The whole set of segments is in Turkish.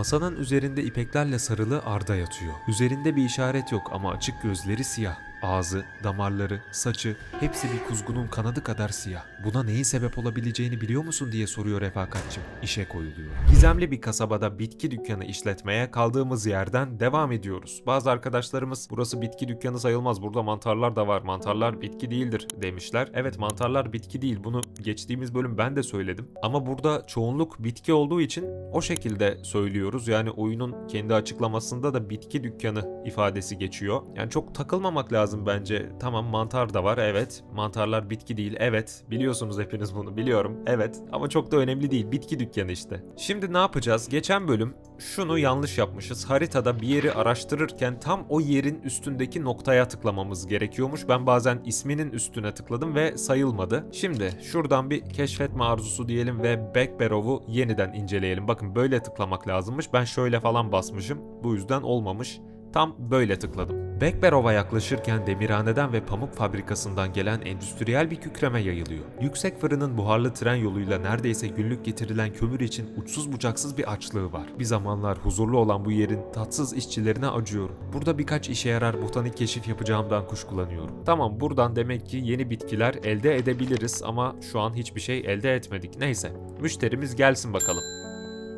Masanın üzerinde ipeklerle sarılı Arda yatıyor. Üzerinde bir işaret yok ama açık gözleri siyah. Ağzı, damarları, saçı hepsi bir kuzgunun kanadı kadar siyah. Buna neyin sebep olabileceğini biliyor musun diye soruyor refakatçim. İşe koyuluyor. Gizemli bir kasabada bitki dükkanı işletmeye kaldığımız yerden devam ediyoruz. Bazı arkadaşlarımız burası bitki dükkanı sayılmaz burada mantarlar da var. Mantarlar bitki değildir demişler. Evet mantarlar bitki değil bunu geçtiğimiz bölüm ben de söyledim. Ama burada çoğunluk bitki olduğu için o şekilde söylüyoruz. Yani oyunun kendi açıklamasında da bitki dükkanı ifadesi geçiyor. Yani çok takılmamak lazım bence. Tamam mantar da var evet. Mantarlar bitki değil evet. Biliyorsunuz hepiniz bunu biliyorum. Evet ama çok da önemli değil. Bitki dükkanı işte. Şimdi ne yapacağız? Geçen bölüm şunu yanlış yapmışız. Haritada bir yeri araştırırken tam o yerin üstündeki noktaya tıklamamız gerekiyormuş. Ben bazen isminin üstüne tıkladım ve sayılmadı. Şimdi şuradan bir keşfetme arzusu diyelim ve Backbarrow'u yeniden inceleyelim. Bakın böyle tıklamak lazımmış. Ben şöyle falan basmışım. Bu yüzden olmamış. Tam böyle tıkladım. Backbarrow'a yaklaşırken demirhaneden ve pamuk fabrikasından gelen endüstriyel bir kükreme yayılıyor. Yüksek fırının buharlı tren yoluyla neredeyse günlük getirilen kömür için uçsuz bucaksız bir açlığı var. Bir zamanlar huzurlu olan bu yerin tatsız işçilerine acıyorum. Burada birkaç işe yarar botanik keşif yapacağımdan kuşkulanıyorum. Tamam buradan demek ki yeni bitkiler elde edebiliriz ama şu an hiçbir şey elde etmedik. Neyse müşterimiz gelsin bakalım.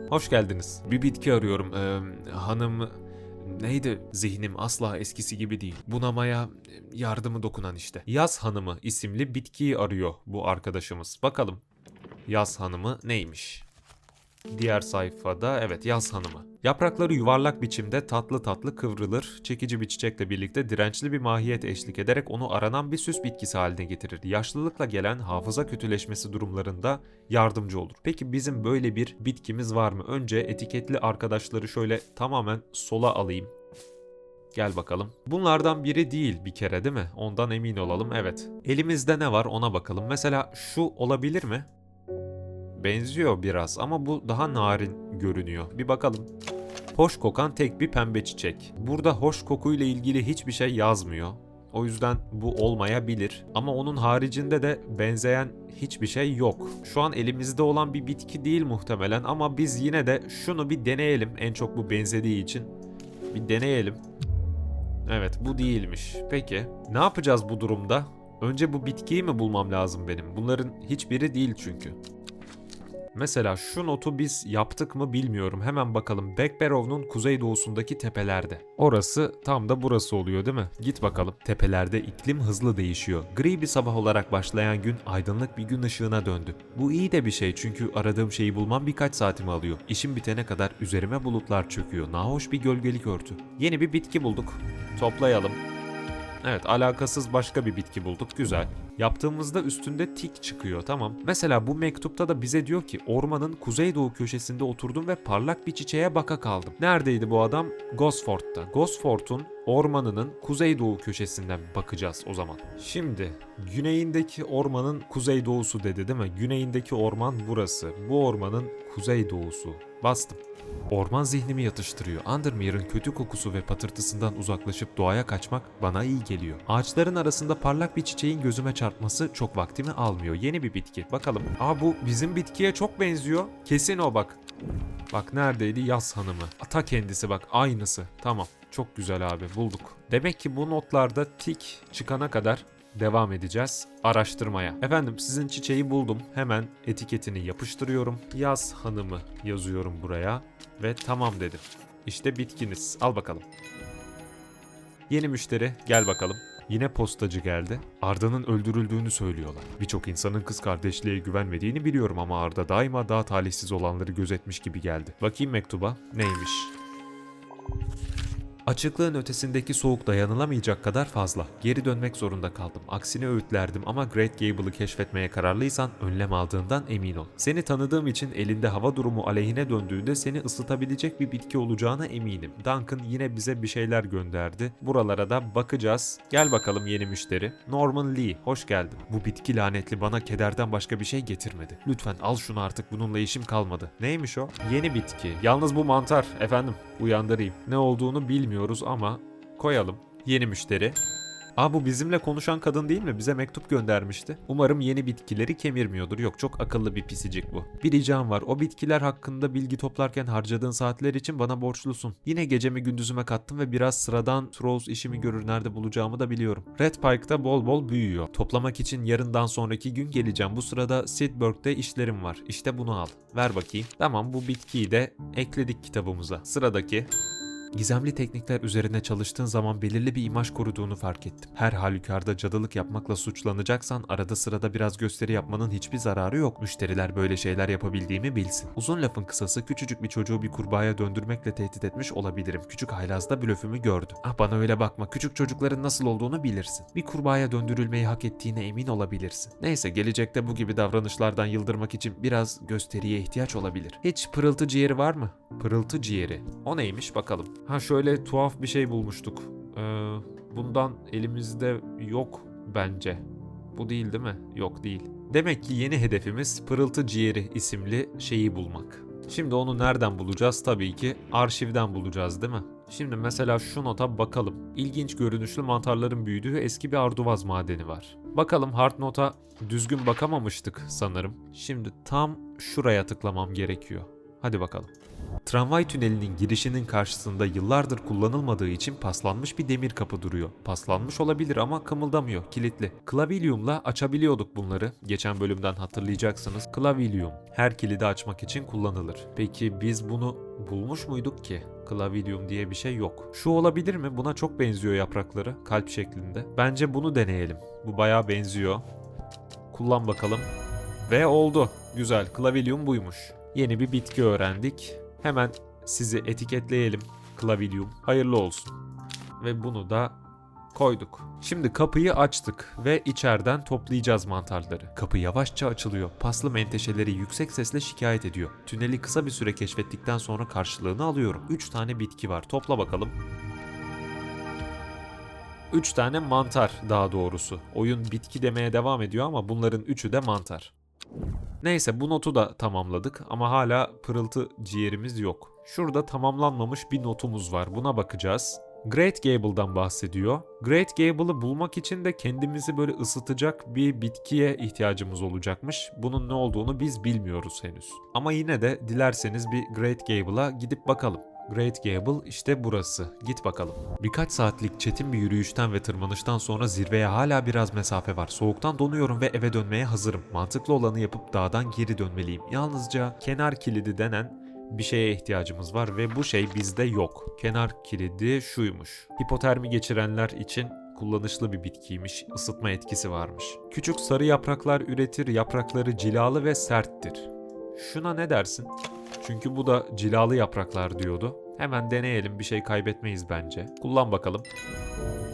Hoş geldiniz. Bir bitki arıyorum. Ee, hanım Neydi? Zihnim asla eskisi gibi değil. Bunamaya yardımı dokunan işte. Yaz Hanımı isimli bitkiyi arıyor bu arkadaşımız. Bakalım Yaz Hanımı neymiş? Diğer sayfada evet Yaz Hanımı. Yaprakları yuvarlak biçimde tatlı tatlı kıvrılır. Çekici bir çiçekle birlikte dirençli bir mahiyet eşlik ederek onu aranan bir süs bitkisi haline getirir. Yaşlılıkla gelen hafıza kötüleşmesi durumlarında yardımcı olur. Peki bizim böyle bir bitkimiz var mı? Önce etiketli arkadaşları şöyle tamamen sola alayım. Gel bakalım. Bunlardan biri değil bir kere değil mi? Ondan emin olalım. Evet. Elimizde ne var ona bakalım. Mesela şu olabilir mi? Benziyor biraz ama bu daha narin görünüyor. Bir bakalım. Hoş kokan tek bir pembe çiçek. Burada hoş kokuyla ilgili hiçbir şey yazmıyor. O yüzden bu olmayabilir. Ama onun haricinde de benzeyen hiçbir şey yok. Şu an elimizde olan bir bitki değil muhtemelen ama biz yine de şunu bir deneyelim. En çok bu benzediği için. Bir deneyelim. Evet bu değilmiş. Peki ne yapacağız bu durumda? Önce bu bitkiyi mi bulmam lazım benim? Bunların hiçbiri değil çünkü. Mesela şu notu biz yaptık mı bilmiyorum. Hemen bakalım. Backbarrow'un kuzeydoğusundaki tepelerde. Orası tam da burası oluyor değil mi? Git bakalım. Tepelerde iklim hızlı değişiyor. Gri bir sabah olarak başlayan gün aydınlık bir gün ışığına döndü. Bu iyi de bir şey çünkü aradığım şeyi bulmam birkaç saatimi alıyor. İşim bitene kadar üzerime bulutlar çöküyor. Nahoş bir gölgelik örtü. Yeni bir bitki bulduk. Toplayalım. Evet alakasız başka bir bitki bulduk. Güzel. Yaptığımızda üstünde tik çıkıyor tamam. Mesela bu mektupta da bize diyor ki ormanın kuzeydoğu köşesinde oturdum ve parlak bir çiçeğe baka kaldım. Neredeydi bu adam? Gosford'da. Gosford'un ormanının kuzeydoğu köşesinden bakacağız o zaman. Şimdi güneyindeki ormanın kuzeydoğusu dedi değil mi? Güneyindeki orman burası. Bu ormanın kuzeydoğusu. Bastım. Orman zihnimi yatıştırıyor. Undermere'ın kötü kokusu ve patırtısından uzaklaşıp doğaya kaçmak bana iyi geliyor. Ağaçların arasında parlak bir çiçeğin gözüme çarpması çok vaktimi almıyor. Yeni bir bitki. Bakalım. Aa bu bizim bitkiye çok benziyor. Kesin o bak. Bak neredeydi? Yaz hanımı. Ta kendisi bak aynısı. Tamam. Çok güzel abi bulduk. Demek ki bu notlarda tik çıkana kadar devam edeceğiz araştırmaya. Efendim sizin çiçeği buldum. Hemen etiketini yapıştırıyorum. Yaz hanımı yazıyorum buraya ve tamam dedim. İşte bitkiniz. Al bakalım. Yeni müşteri gel bakalım. Yine postacı geldi. Arda'nın öldürüldüğünü söylüyorlar. Birçok insanın kız kardeşliğe güvenmediğini biliyorum ama Arda daima daha talihsiz olanları gözetmiş gibi geldi. Bakayım mektuba. Neymiş? Açıklığın ötesindeki soğuk dayanılamayacak kadar fazla. Geri dönmek zorunda kaldım. Aksine öğütlerdim ama Great Gable'ı keşfetmeye kararlıysan önlem aldığından emin ol. Seni tanıdığım için elinde hava durumu aleyhine döndüğünde seni ısıtabilecek bir bitki olacağına eminim. Duncan yine bize bir şeyler gönderdi. Buralara da bakacağız. Gel bakalım yeni müşteri. Norman Lee, hoş geldin. Bu bitki lanetli bana kederden başka bir şey getirmedi. Lütfen al şunu artık bununla işim kalmadı. Neymiş o? Yeni bitki. Yalnız bu mantar. Efendim uyandırayım. Ne olduğunu bilmiyoruz ama koyalım. Yeni müşteri. Aa bu bizimle konuşan kadın değil mi? Bize mektup göndermişti. Umarım yeni bitkileri kemirmiyordur. Yok çok akıllı bir pisicik bu. Bir ricam var. O bitkiler hakkında bilgi toplarken harcadığın saatler için bana borçlusun. Yine gecemi gündüzüme kattım ve biraz sıradan Trolls işimi görür nerede bulacağımı da biliyorum. Red Pike'da bol bol büyüyor. Toplamak için yarından sonraki gün geleceğim. Bu sırada Sidburg'da işlerim var. İşte bunu al. Ver bakayım. Tamam bu bitkiyi de ekledik kitabımıza. Sıradaki Gizemli teknikler üzerine çalıştığın zaman belirli bir imaj koruduğunu fark ettim. Her halükarda cadılık yapmakla suçlanacaksan arada sırada biraz gösteri yapmanın hiçbir zararı yok. Müşteriler böyle şeyler yapabildiğimi bilsin. Uzun lafın kısası küçücük bir çocuğu bir kurbağaya döndürmekle tehdit etmiş olabilirim. Küçük haylaz da blöfümü gördü. Ah bana öyle bakma. Küçük çocukların nasıl olduğunu bilirsin. Bir kurbağaya döndürülmeyi hak ettiğine emin olabilirsin. Neyse gelecekte bu gibi davranışlardan yıldırmak için biraz gösteriye ihtiyaç olabilir. Hiç pırıltı ciğeri var mı? Pırıltı ciğeri. O neymiş bakalım. Ha şöyle tuhaf bir şey bulmuştuk. Ee, bundan elimizde yok bence. Bu değil değil mi? Yok değil. Demek ki yeni hedefimiz Pırıltı Ciğeri isimli şeyi bulmak. Şimdi onu nereden bulacağız? Tabii ki arşivden bulacağız değil mi? Şimdi mesela şu nota bakalım. İlginç görünüşlü mantarların büyüdüğü eski bir arduvaz madeni var. Bakalım hard nota düzgün bakamamıştık sanırım. Şimdi tam şuraya tıklamam gerekiyor. Hadi bakalım. Tramvay tünelinin girişinin karşısında yıllardır kullanılmadığı için paslanmış bir demir kapı duruyor. Paslanmış olabilir ama kımıldamıyor, kilitli. Klavilyumla açabiliyorduk bunları. Geçen bölümden hatırlayacaksınız. Klavilyum her kilidi açmak için kullanılır. Peki biz bunu bulmuş muyduk ki? Klavilyum diye bir şey yok. Şu olabilir mi? Buna çok benziyor yaprakları, kalp şeklinde. Bence bunu deneyelim. Bu bayağı benziyor. Kullan bakalım. Ve oldu. Güzel. Klavilyum buymuş. Yeni bir bitki öğrendik. Hemen sizi etiketleyelim. Klavilyum. Hayırlı olsun. Ve bunu da koyduk. Şimdi kapıyı açtık ve içeriden toplayacağız mantarları. Kapı yavaşça açılıyor. Paslı menteşeleri yüksek sesle şikayet ediyor. Tüneli kısa bir süre keşfettikten sonra karşılığını alıyorum. 3 tane bitki var. Topla bakalım. 3 tane mantar daha doğrusu. Oyun bitki demeye devam ediyor ama bunların üçü de mantar. Neyse bu notu da tamamladık ama hala pırıltı ciğerimiz yok. Şurada tamamlanmamış bir notumuz var. Buna bakacağız. Great Gable'dan bahsediyor. Great Gable'ı bulmak için de kendimizi böyle ısıtacak bir bitkiye ihtiyacımız olacakmış. Bunun ne olduğunu biz bilmiyoruz henüz. Ama yine de dilerseniz bir Great Gable'a gidip bakalım. Great Gable işte burası. Git bakalım. Birkaç saatlik çetin bir yürüyüşten ve tırmanıştan sonra zirveye hala biraz mesafe var. Soğuktan donuyorum ve eve dönmeye hazırım. Mantıklı olanı yapıp dağdan geri dönmeliyim. Yalnızca kenar kilidi denen bir şeye ihtiyacımız var ve bu şey bizde yok. Kenar kilidi şuymuş. Hipotermi geçirenler için kullanışlı bir bitkiymiş, ısıtma etkisi varmış. Küçük sarı yapraklar üretir, yaprakları cilalı ve serttir. Şuna ne dersin? Çünkü bu da cilalı yapraklar diyordu. Hemen deneyelim bir şey kaybetmeyiz bence. Kullan bakalım.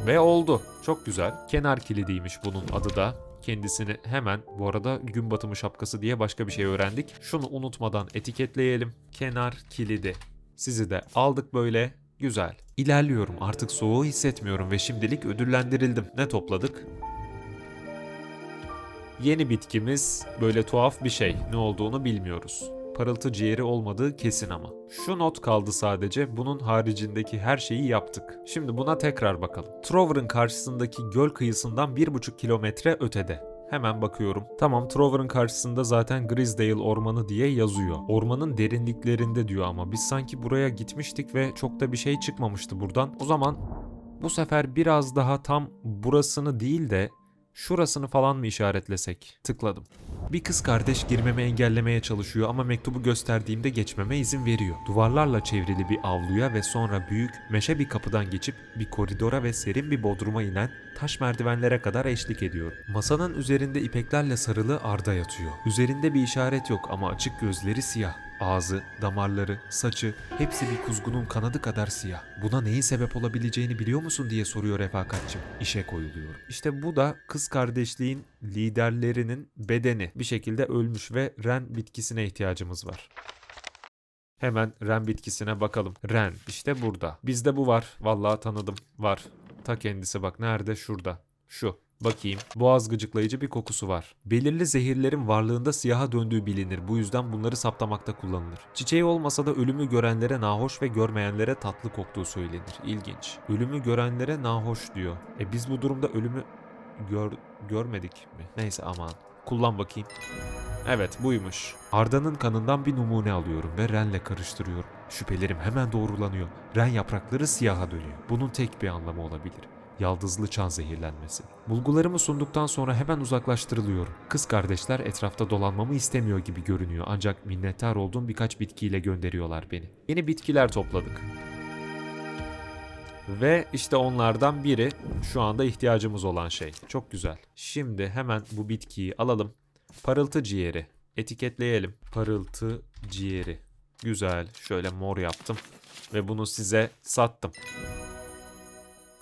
Ve oldu. Çok güzel. Kenar kilidiymiş bunun adı da. Kendisini hemen bu arada gün batımı şapkası diye başka bir şey öğrendik. Şunu unutmadan etiketleyelim. Kenar kilidi. Sizi de aldık böyle. Güzel. İlerliyorum. Artık soğuğu hissetmiyorum ve şimdilik ödüllendirildim. Ne topladık? Yeni bitkimiz böyle tuhaf bir şey. Ne olduğunu bilmiyoruz. Parıltı ciğeri olmadığı kesin ama. Şu not kaldı sadece. Bunun haricindeki her şeyi yaptık. Şimdi buna tekrar bakalım. Trover'ın karşısındaki göl kıyısından 1,5 kilometre ötede. Hemen bakıyorum. Tamam Trover'ın karşısında zaten Grisdale Ormanı diye yazıyor. Ormanın derinliklerinde diyor ama biz sanki buraya gitmiştik ve çok da bir şey çıkmamıştı buradan. O zaman bu sefer biraz daha tam burasını değil de şurasını falan mı işaretlesek? Tıkladım. Bir kız kardeş girmemi engellemeye çalışıyor ama mektubu gösterdiğimde geçmeme izin veriyor. Duvarlarla çevrili bir avluya ve sonra büyük meşe bir kapıdan geçip bir koridora ve serin bir bodruma inen taş merdivenlere kadar eşlik ediyor. Masanın üzerinde ipeklerle sarılı Arda yatıyor. Üzerinde bir işaret yok ama açık gözleri siyah. Ağzı, damarları, saçı hepsi bir kuzgunun kanadı kadar siyah. Buna neyin sebep olabileceğini biliyor musun diye soruyor refakatçim. İşe koyuluyor. İşte bu da kız kardeşliğin liderlerinin bedeni. Bir şekilde ölmüş ve ren bitkisine ihtiyacımız var. Hemen ren bitkisine bakalım. Ren işte burada. Bizde bu var. Vallahi tanıdım. Var. Ta kendisi bak nerede? Şurada. Şu. Bakayım. Boğaz gıcıklayıcı bir kokusu var. Belirli zehirlerin varlığında siyaha döndüğü bilinir. Bu yüzden bunları saptamakta kullanılır. Çiçeği olmasa da ölümü görenlere nahoş ve görmeyenlere tatlı koktuğu söylenir. İlginç. Ölümü görenlere nahoş diyor. E biz bu durumda ölümü gör, görmedik mi? Neyse aman. Kullan bakayım. Evet buymuş. Arda'nın kanından bir numune alıyorum ve Ren'le karıştırıyorum. Şüphelerim hemen doğrulanıyor. Ren yaprakları siyaha dönüyor. Bunun tek bir anlamı olabilir. Yaldızlı çan zehirlenmesi. Bulgularımı sunduktan sonra hemen uzaklaştırılıyorum. Kız kardeşler etrafta dolanmamı istemiyor gibi görünüyor ancak minnettar olduğum birkaç bitkiyle gönderiyorlar beni. Yeni bitkiler topladık. Ve işte onlardan biri şu anda ihtiyacımız olan şey. Çok güzel. Şimdi hemen bu bitkiyi alalım. Parıltı ciğeri. Etiketleyelim. Parıltı ciğeri. Güzel. Şöyle mor yaptım. Ve bunu size sattım.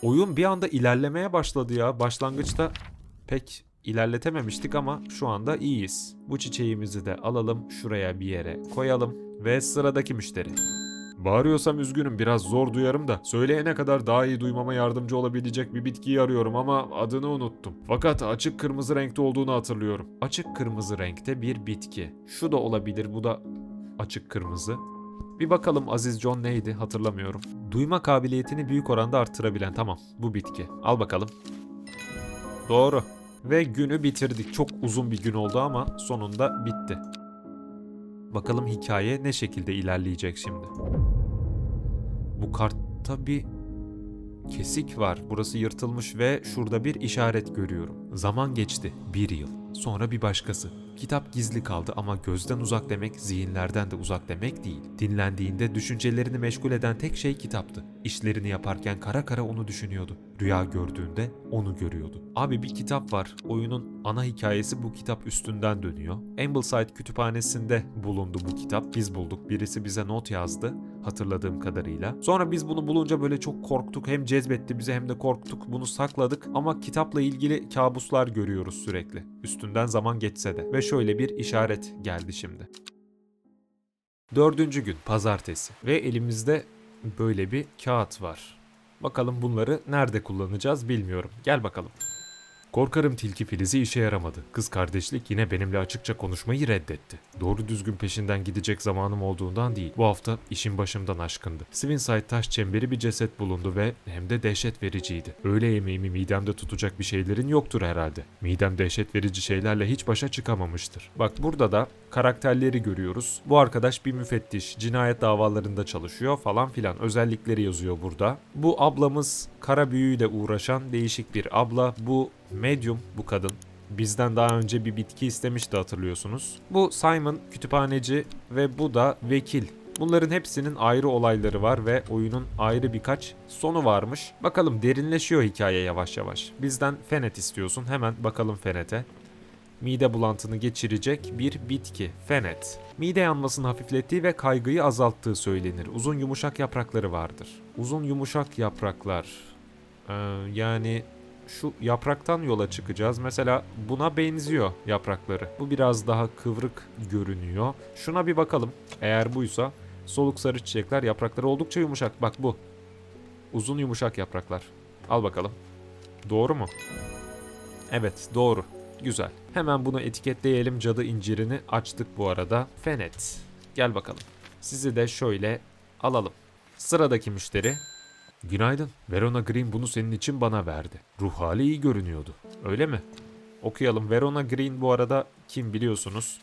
Oyun bir anda ilerlemeye başladı ya. Başlangıçta pek ilerletememiştik ama şu anda iyiyiz. Bu çiçeğimizi de alalım. Şuraya bir yere koyalım. Ve sıradaki müşteri. Bağırıyorsam üzgünüm biraz zor duyarım da söyleyene kadar daha iyi duymama yardımcı olabilecek bir bitkiyi arıyorum ama adını unuttum. Fakat açık kırmızı renkte olduğunu hatırlıyorum. Açık kırmızı renkte bir bitki. Şu da olabilir bu da açık kırmızı. Bir bakalım Aziz John neydi hatırlamıyorum. Duyma kabiliyetini büyük oranda arttırabilen tamam bu bitki. Al bakalım. Doğru. Ve günü bitirdik. Çok uzun bir gün oldu ama sonunda bitti. Bakalım hikaye ne şekilde ilerleyecek şimdi. Bu kartta bir kesik var. Burası yırtılmış ve şurada bir işaret görüyorum. Zaman geçti. Bir yıl. Sonra bir başkası. Kitap gizli kaldı ama gözden uzak demek zihinlerden de uzak demek değil. Dinlendiğinde düşüncelerini meşgul eden tek şey kitaptı. İşlerini yaparken kara kara onu düşünüyordu. Rüya gördüğünde onu görüyordu. Abi bir kitap var. Oyunun ana hikayesi bu kitap üstünden dönüyor. Ambleside kütüphanesinde bulundu bu kitap. Biz bulduk. Birisi bize not yazdı hatırladığım kadarıyla. Sonra biz bunu bulunca böyle çok korktuk. Hem cezbetti bizi hem de korktuk. Bunu sakladık ama kitapla ilgili kabuslar görüyoruz sürekli. Üstünden zaman geçse de. Ve şöyle bir işaret geldi şimdi. Dördüncü gün pazartesi ve elimizde böyle bir kağıt var. Bakalım bunları nerede kullanacağız bilmiyorum. Gel bakalım. Korkarım tilki filizi işe yaramadı. Kız kardeşlik yine benimle açıkça konuşmayı reddetti. Doğru düzgün peşinden gidecek zamanım olduğundan değil. Bu hafta işin başımdan aşkındı. Swinside taş çemberi bir ceset bulundu ve hem de dehşet vericiydi. Öğle yemeğimi midemde tutacak bir şeylerin yoktur herhalde. Midem dehşet verici şeylerle hiç başa çıkamamıştır. Bak burada da karakterleri görüyoruz. Bu arkadaş bir müfettiş, cinayet davalarında çalışıyor falan filan. Özellikleri yazıyor burada. Bu ablamız kara büyüyle uğraşan değişik bir abla. Bu medium bu kadın. Bizden daha önce bir bitki istemişti hatırlıyorsunuz. Bu Simon kütüphaneci ve bu da vekil. Bunların hepsinin ayrı olayları var ve oyunun ayrı birkaç sonu varmış. Bakalım derinleşiyor hikaye yavaş yavaş. Bizden fenet istiyorsun. Hemen bakalım fenete mide bulantını geçirecek bir bitki, fenet. Mide yanmasını hafiflettiği ve kaygıyı azalttığı söylenir. Uzun yumuşak yaprakları vardır. Uzun yumuşak yapraklar. Ee, yani şu yapraktan yola çıkacağız. Mesela buna benziyor yaprakları. Bu biraz daha kıvrık görünüyor. Şuna bir bakalım. Eğer buysa soluk sarı çiçekler yaprakları oldukça yumuşak. Bak bu. Uzun yumuşak yapraklar. Al bakalım. Doğru mu? Evet doğru. Güzel. Hemen bunu etiketleyelim. Cadı incirini açtık bu arada. Fenet. Gel bakalım. Sizi de şöyle alalım. Sıradaki müşteri. Günaydın. Verona Green bunu senin için bana verdi. Ruh hali iyi görünüyordu. Öyle mi? Okuyalım. Verona Green bu arada kim biliyorsunuz?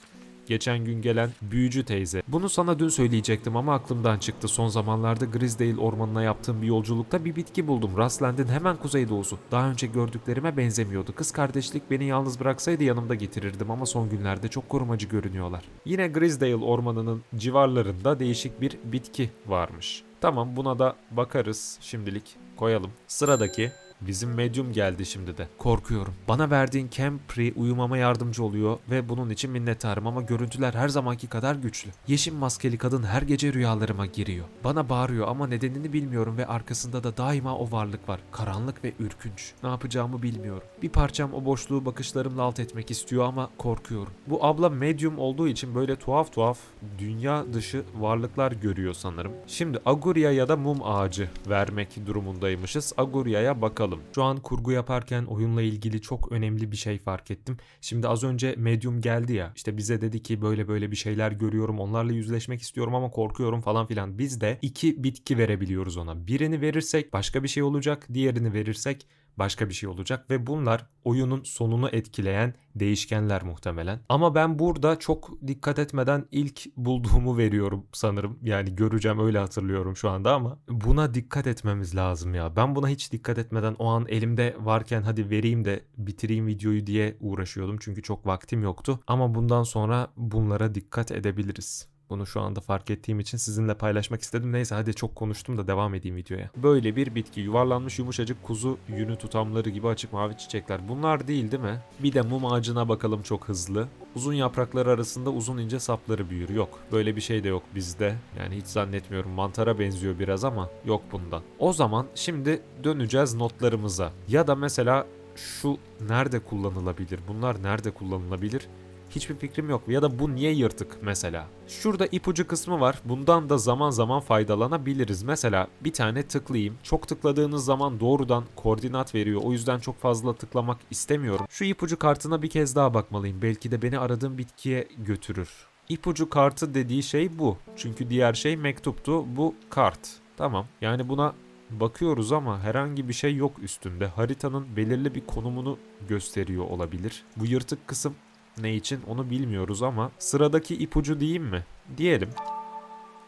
Geçen gün gelen büyücü teyze. Bunu sana dün söyleyecektim ama aklımdan çıktı. Son zamanlarda Grisdale ormanına yaptığım bir yolculukta bir bitki buldum. Rastland'in hemen kuzeydoğusu. Daha önce gördüklerime benzemiyordu. Kız kardeşlik beni yalnız bıraksaydı yanımda getirirdim ama son günlerde çok korumacı görünüyorlar. Yine Grisdale ormanının civarlarında değişik bir bitki varmış. Tamam buna da bakarız şimdilik koyalım. Sıradaki Bizim medyum geldi şimdi de. Korkuyorum. Bana verdiğin Campri uyumama yardımcı oluyor ve bunun için minnettarım ama görüntüler her zamanki kadar güçlü. Yeşil maskeli kadın her gece rüyalarıma giriyor. Bana bağırıyor ama nedenini bilmiyorum ve arkasında da daima o varlık var. Karanlık ve ürkünç. Ne yapacağımı bilmiyorum. Bir parçam o boşluğu bakışlarımla alt etmek istiyor ama korkuyorum. Bu abla medyum olduğu için böyle tuhaf tuhaf dünya dışı varlıklar görüyor sanırım. Şimdi Agurya ya da mum ağacı vermek durumundaymışız. Agurya'ya bakalım. Bakalım. Şu an kurgu yaparken oyunla ilgili çok önemli bir şey fark ettim. Şimdi az önce Medium geldi ya işte bize dedi ki böyle böyle bir şeyler görüyorum onlarla yüzleşmek istiyorum ama korkuyorum falan filan. Biz de iki bitki verebiliyoruz ona. Birini verirsek başka bir şey olacak diğerini verirsek başka bir şey olacak ve bunlar oyunun sonunu etkileyen değişkenler muhtemelen. Ama ben burada çok dikkat etmeden ilk bulduğumu veriyorum sanırım. Yani göreceğim öyle hatırlıyorum şu anda ama buna dikkat etmemiz lazım ya. Ben buna hiç dikkat etmeden o an elimde varken hadi vereyim de bitireyim videoyu diye uğraşıyordum. Çünkü çok vaktim yoktu. Ama bundan sonra bunlara dikkat edebiliriz. Bunu şu anda fark ettiğim için sizinle paylaşmak istedim. Neyse hadi çok konuştum da devam edeyim videoya. Böyle bir bitki yuvarlanmış yumuşacık kuzu yünü tutamları gibi açık mavi çiçekler. Bunlar değil değil mi? Bir de mum ağacına bakalım çok hızlı. Uzun yaprakları arasında uzun ince sapları büyür. Yok böyle bir şey de yok bizde. Yani hiç zannetmiyorum mantara benziyor biraz ama yok bundan. O zaman şimdi döneceğiz notlarımıza. Ya da mesela şu nerede kullanılabilir? Bunlar nerede kullanılabilir? Hiçbir fikrim yok. Ya da bu niye yırtık mesela? Şurada ipucu kısmı var. Bundan da zaman zaman faydalanabiliriz. Mesela bir tane tıklayayım. Çok tıkladığınız zaman doğrudan koordinat veriyor. O yüzden çok fazla tıklamak istemiyorum. Şu ipucu kartına bir kez daha bakmalıyım. Belki de beni aradığım bitkiye götürür. İpucu kartı dediği şey bu. Çünkü diğer şey mektuptu. Bu kart. Tamam. Yani buna bakıyoruz ama herhangi bir şey yok üstünde. Haritanın belirli bir konumunu gösteriyor olabilir. Bu yırtık kısım ne için onu bilmiyoruz ama sıradaki ipucu diyeyim mi? Diyelim.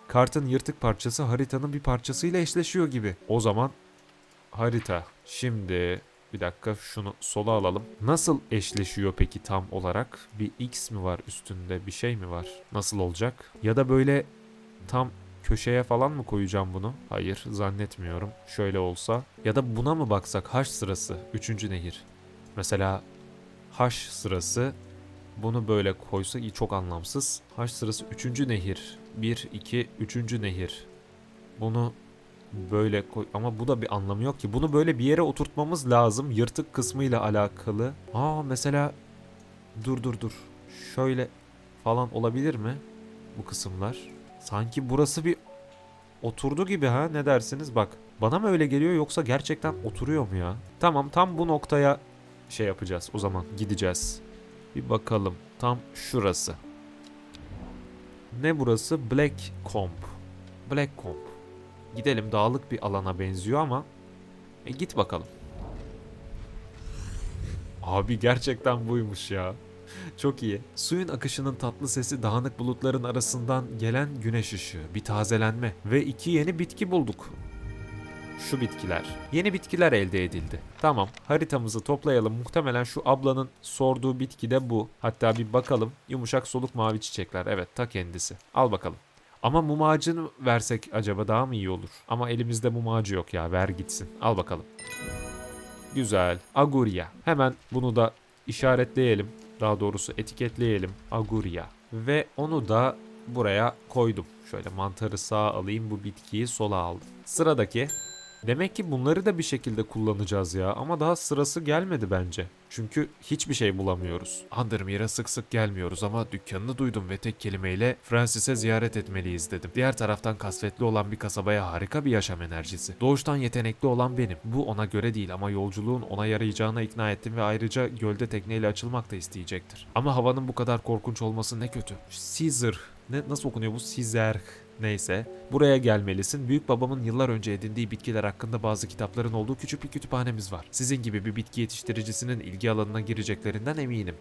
Kartın yırtık parçası haritanın bir parçasıyla eşleşiyor gibi. O zaman harita. Şimdi bir dakika şunu sola alalım. Nasıl eşleşiyor peki tam olarak? Bir X mi var üstünde? Bir şey mi var? Nasıl olacak? Ya da böyle tam köşeye falan mı koyacağım bunu? Hayır zannetmiyorum. Şöyle olsa. Ya da buna mı baksak? H sırası. Üçüncü nehir. Mesela H sırası bunu böyle koysa iyi çok anlamsız. H sırası 3. nehir. 1, 2, 3. nehir. Bunu böyle koy ama bu da bir anlamı yok ki. Bunu böyle bir yere oturtmamız lazım. Yırtık kısmıyla alakalı. Aa mesela dur dur dur. Şöyle falan olabilir mi? Bu kısımlar. Sanki burası bir oturdu gibi ha ne dersiniz bak. Bana mı öyle geliyor yoksa gerçekten oturuyor mu ya? Tamam tam bu noktaya şey yapacağız o zaman gideceğiz. Bir bakalım. Tam şurası. Ne burası? Black Comp. Black Comp. Gidelim dağlık bir alana benziyor ama e git bakalım. Abi gerçekten buymuş ya. Çok iyi. Suyun akışının tatlı sesi dağınık bulutların arasından gelen güneş ışığı, bir tazelenme ve iki yeni bitki bulduk şu bitkiler. Yeni bitkiler elde edildi. Tamam haritamızı toplayalım. Muhtemelen şu ablanın sorduğu bitki de bu. Hatta bir bakalım. Yumuşak soluk mavi çiçekler. Evet ta kendisi. Al bakalım. Ama mum ağacını versek acaba daha mı iyi olur? Ama elimizde mum ağacı yok ya ver gitsin. Al bakalım. Güzel. Aguria. Hemen bunu da işaretleyelim. Daha doğrusu etiketleyelim. Aguria. Ve onu da buraya koydum. Şöyle mantarı sağa alayım bu bitkiyi sola aldım. Sıradaki Demek ki bunları da bir şekilde kullanacağız ya ama daha sırası gelmedi bence. Çünkü hiçbir şey bulamıyoruz. Andırmir'e sık sık gelmiyoruz ama dükkanını duydum ve tek kelimeyle Francis'e ziyaret etmeliyiz dedim. Diğer taraftan kasvetli olan bir kasabaya harika bir yaşam enerjisi. Doğuştan yetenekli olan benim. Bu ona göre değil ama yolculuğun ona yarayacağına ikna ettim ve ayrıca gölde tekneyle açılmak da isteyecektir. Ama havanın bu kadar korkunç olması ne kötü. Caesar. Ne, nasıl okunuyor bu? Caesar. Neyse, buraya gelmelisin. Büyük babamın yıllar önce edindiği bitkiler hakkında bazı kitapların olduğu küçük bir kütüphanemiz var. Sizin gibi bir bitki yetiştiricisinin ilgi alanına gireceklerinden eminim.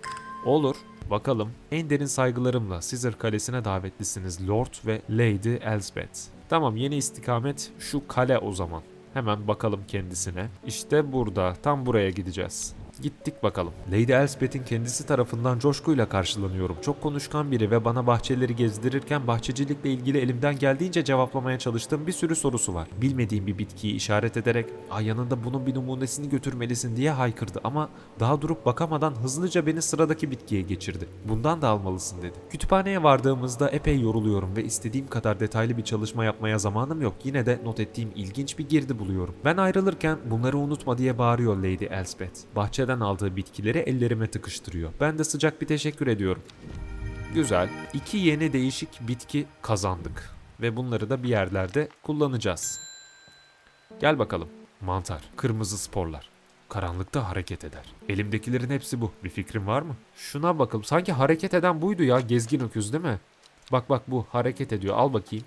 Olur, bakalım. En derin saygılarımla Caesar Kalesi'ne davetlisiniz Lord ve Lady Elsbeth. Tamam, yeni istikamet şu kale o zaman. Hemen bakalım kendisine. İşte burada, tam buraya gideceğiz. Gittik bakalım. Lady Elspeth'in kendisi tarafından coşkuyla karşılanıyorum. Çok konuşkan biri ve bana bahçeleri gezdirirken bahçecilikle ilgili elimden geldiğince cevaplamaya çalıştığım bir sürü sorusu var. Bilmediğim bir bitkiyi işaret ederek Ay yanında bunun bir numunesini götürmelisin diye haykırdı ama daha durup bakamadan hızlıca beni sıradaki bitkiye geçirdi. Bundan da almalısın dedi. Kütüphaneye vardığımızda epey yoruluyorum ve istediğim kadar detaylı bir çalışma yapmaya zamanım yok. Yine de not ettiğim ilginç bir girdi buluyorum. Ben ayrılırken bunları unutma diye bağırıyor Lady Elspeth. Bahçe bahçeden aldığı bitkileri ellerime tıkıştırıyor. Ben de sıcak bir teşekkür ediyorum. Güzel. İki yeni değişik bitki kazandık. Ve bunları da bir yerlerde kullanacağız. Gel bakalım. Mantar, kırmızı sporlar. karanlıkta hareket eder. Elimdekilerin hepsi bu. Bir fikrin var mı? Şuna bakalım. Sanki hareket eden buydu ya gezgin öküz değil mi? Bak bak bu hareket ediyor. Al bakayım.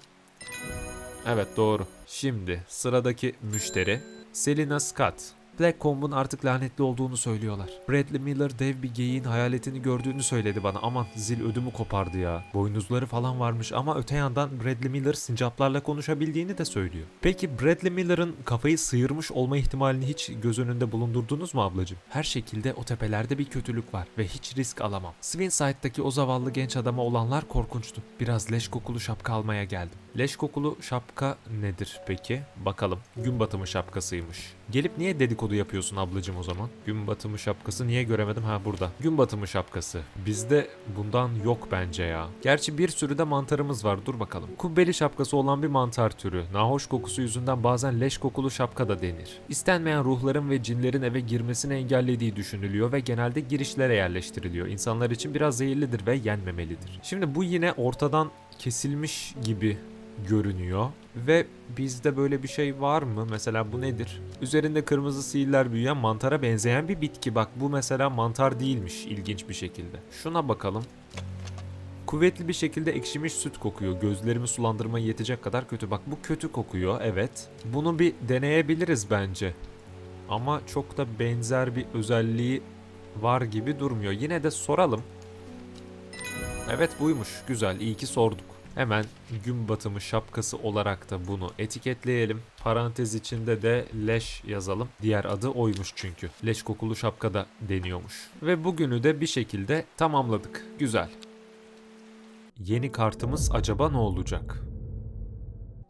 Evet doğru. Şimdi sıradaki müşteri Selina Scott. Black Comb'un artık lanetli olduğunu söylüyorlar. Bradley Miller dev bir geyiğin hayaletini gördüğünü söyledi bana. Aman zil ödümü kopardı ya. Boynuzları falan varmış ama öte yandan Bradley Miller sincaplarla konuşabildiğini de söylüyor. Peki Bradley Miller'ın kafayı sıyırmış olma ihtimalini hiç göz önünde bulundurdunuz mu ablacığım? Her şekilde o tepelerde bir kötülük var ve hiç risk alamam. Swinside'daki o zavallı genç adama olanlar korkunçtu. Biraz leş kokulu şapka almaya geldim. Leş kokulu şapka nedir peki? Bakalım. Gün batımı şapkasıymış. Gelip niye dedikodu yapıyorsun ablacığım o zaman? Gün batımı şapkası niye göremedim? Ha burada. Gün batımı şapkası. Bizde bundan yok bence ya. Gerçi bir sürü de mantarımız var. Dur bakalım. Kubbeli şapkası olan bir mantar türü. Nahoş kokusu yüzünden bazen leş kokulu şapka da denir. İstenmeyen ruhların ve cinlerin eve girmesini engellediği düşünülüyor ve genelde girişlere yerleştiriliyor. İnsanlar için biraz zehirlidir ve yenmemelidir. Şimdi bu yine ortadan kesilmiş gibi görünüyor. Ve bizde böyle bir şey var mı? Mesela bu nedir? Üzerinde kırmızı sihirler büyüyen mantara benzeyen bir bitki. Bak bu mesela mantar değilmiş ilginç bir şekilde. Şuna bakalım. Kuvvetli bir şekilde ekşimiş süt kokuyor. Gözlerimi sulandırmaya yetecek kadar kötü. Bak bu kötü kokuyor evet. Bunu bir deneyebiliriz bence. Ama çok da benzer bir özelliği var gibi durmuyor. Yine de soralım. Evet buymuş. Güzel. iyi ki sorduk. Hemen gün batımı şapkası olarak da bunu etiketleyelim. Parantez içinde de leş yazalım. Diğer adı oymuş çünkü. Leş kokulu şapka da deniyormuş. Ve bugünü de bir şekilde tamamladık. Güzel. Yeni kartımız acaba ne olacak?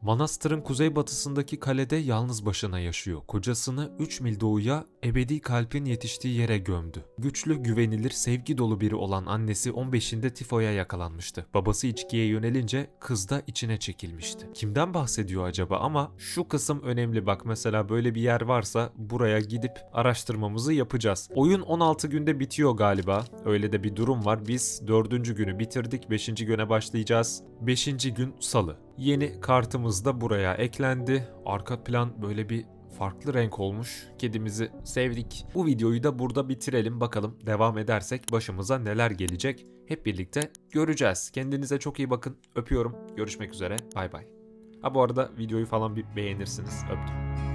Manastırın kuzeybatısındaki kalede yalnız başına yaşıyor. Kocasını 3 mil doğuya ebedi kalpin yetiştiği yere gömdü. Güçlü, güvenilir, sevgi dolu biri olan annesi 15'inde tifoya yakalanmıştı. Babası içkiye yönelince kız da içine çekilmişti. Kimden bahsediyor acaba ama şu kısım önemli bak mesela böyle bir yer varsa buraya gidip araştırmamızı yapacağız. Oyun 16 günde bitiyor galiba. Öyle de bir durum var. Biz 4. günü bitirdik. 5. güne başlayacağız. 5. gün salı. Yeni kartımız da buraya eklendi. Arka plan böyle bir farklı renk olmuş. Kedimizi sevdik. Bu videoyu da burada bitirelim. Bakalım devam edersek başımıza neler gelecek. Hep birlikte göreceğiz. Kendinize çok iyi bakın. Öpüyorum. Görüşmek üzere. Bay bay. Ha bu arada videoyu falan bir beğenirsiniz. Öptüm.